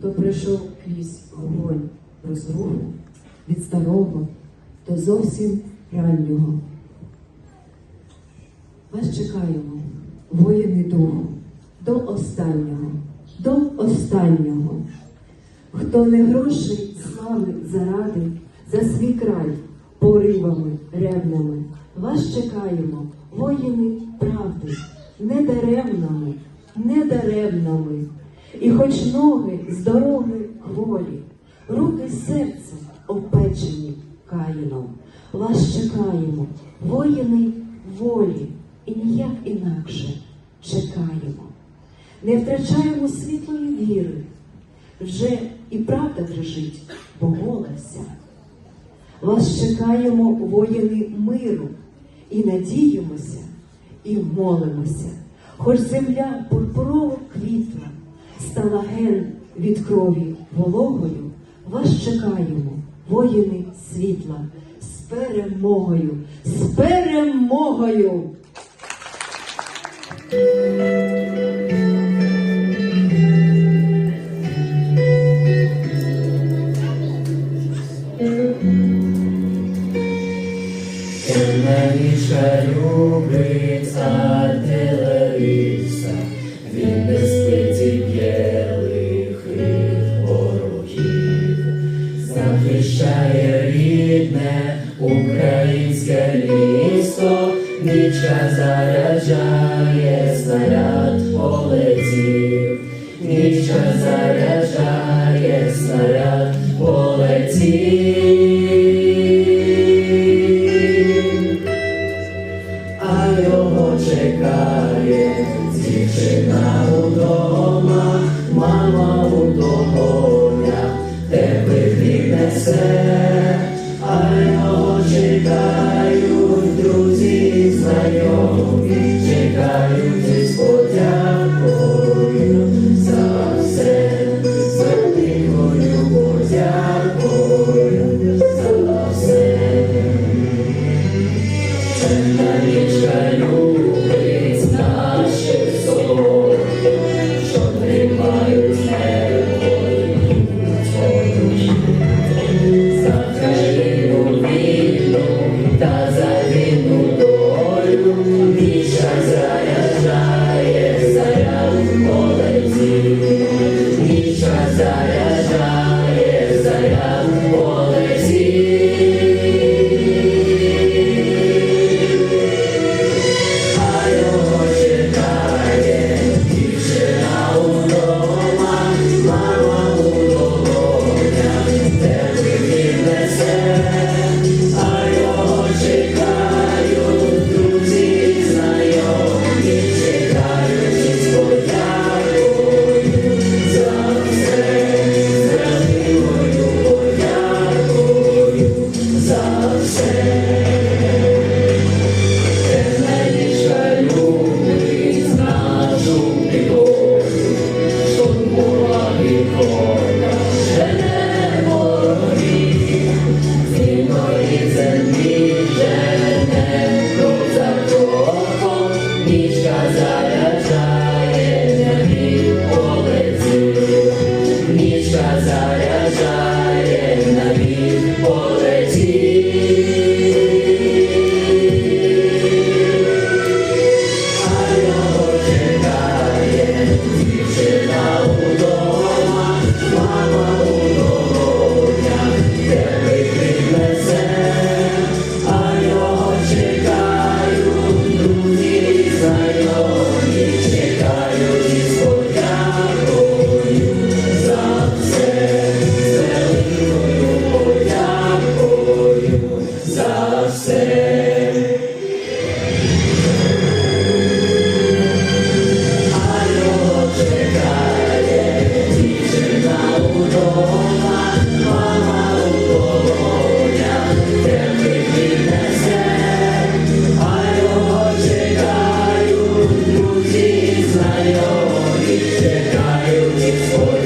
хто пройшов крізь вогонь розруху від старого до зовсім раннього. Вас чекаємо, воїни духу, до останнього, до останнього. Хто не грошей слави заради, за свій край поривами ревними, вас чекаємо, воїни правди, не даремними, не даремними. І хоч ноги з дороги хворі, руки серця опечені каїном, вас чекаємо, воїни волі, і ніяк інакше чекаємо. Не втрачаємо світлої віри, вже і правда дрижить, бо голася. Вас чекаємо, воїни миру, і надіємося, і молимося. Хоч земля пурпурово квітла, стала ген від крові вологою, вас чекаємо, воїни світла, з перемогою, з перемогою! Темніша любить артилерійця, він не спить снаряд полетів, нічка заряджає, снаряд полетів. Shazare. It's a guy who's